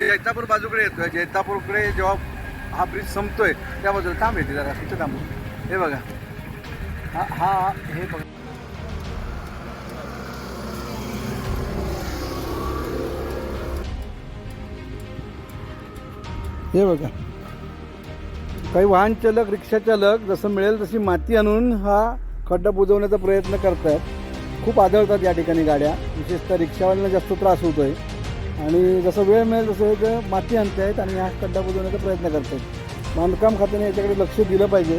जैतापूर बाजूकडे येतोय. जैतापूरकडे जेव्हा हा ब्रिज संपतोय त्या बाजूला थांब येते जरा तिथे थांब. हे बघा. हा हा हे बघा. हे बघा. काही वाहन चालक रिक्षा चालक जसं मिळेल तशी माती आणून हा खड्डा बुजवण्याचा प्रयत्न करतायत. खूप आढळतात या ठिकाणी गाड्या. विशेषतः रिक्षावाल्यांना जास्त त्रास होतोय. आणि जसं वेळ मिळेल तसं हे माती आणते आहेत आणि हा खड्डा बुजवण्याचा प्रयत्न करत आहेत. बांधकाम खात्याने याच्याकडे लक्ष दिलं पाहिजे.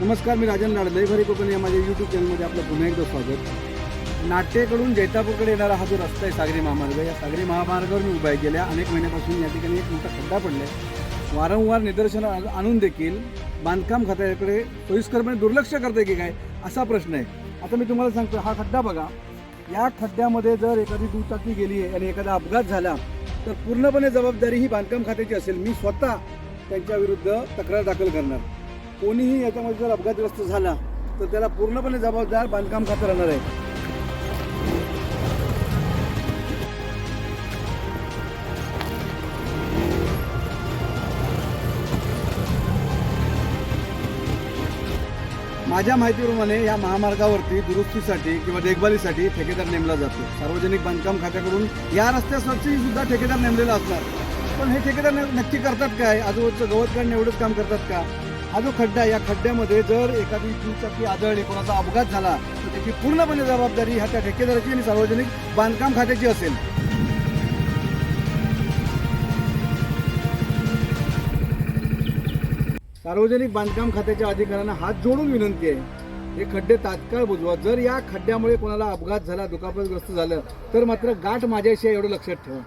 नमस्कार मी राजन लाडले. घरी कोकण या माझ्या यूट्यूब चॅनलमध्ये आपलं पुन्हा एकदा स्वागत. नाटेकडून जैतापूरकडे येणारा हा जो रस्ता आहे सागरी महामार्ग या सागरी महामार्गावर मी उभा केल्या गेल्या अनेक महिन्यापासून या ठिकाणी एक मोठा खड्डा पडला आहे वारंवार निदर्शनं आणून देखील बांधकाम खात्याकडे सोयीस्करपणे दुर्लक्ष करते की काय असा प्रश्न आहे. आता मी तुम्हाला सांगतो हा खड्डा बघा. या खड्ड्यामध्ये जर एखादी दुचाकी गेली आहे आणि एखादा अपघात झाला तर पूर्णपणे जबाबदारी ही बांधकाम खात्याची असेल. मी स्वतः त्यांच्या विरुद्ध तक्रार दाखल करणार. कोणीही याच्यामध्ये जर अपघातग्रस्त झाला तर त्याला पूर्णपणे जबाबदार बांधकाम खातं राहणार आहे. माझ्या माहितीप्रमाणे या महामार्गावरती दुरुस्तीसाठी किंवा देखभालीसाठी ठेकेदार नेमला जातो. सार्वजनिक बांधकाम खात्याकडून या रस्त्यासाठी सुद्धा ठेकेदार नेमलेला असणार. पण हे ठेकेदार नक्की करतात काय? आजूबाजूचं गवत काढणं एवढंच काम करतात का? हा जो खड्डा आहे, या खड्ड्यामध्ये जर एखादी दुचाकी आदळली कोणाचा अपघात झाला तर त्याची पूर्णपणे जबाबदारी ह्या त्या ठेकेदाराची आणि सार्वजनिक बांधकाम खात्याची असेल. सार्वजनिक बांधकाम खात्याच्या अधिकाऱ्यांना हात जोडून विनंती आहे. हे खड्डे तात्काळ बुजवा. जर या खड्ड्यामुळे कोणाला अपघात झाला दुखापतग्रस्त झालं तर मात्र गाठ माझ्याशी एवढं लक्षात ठेवा.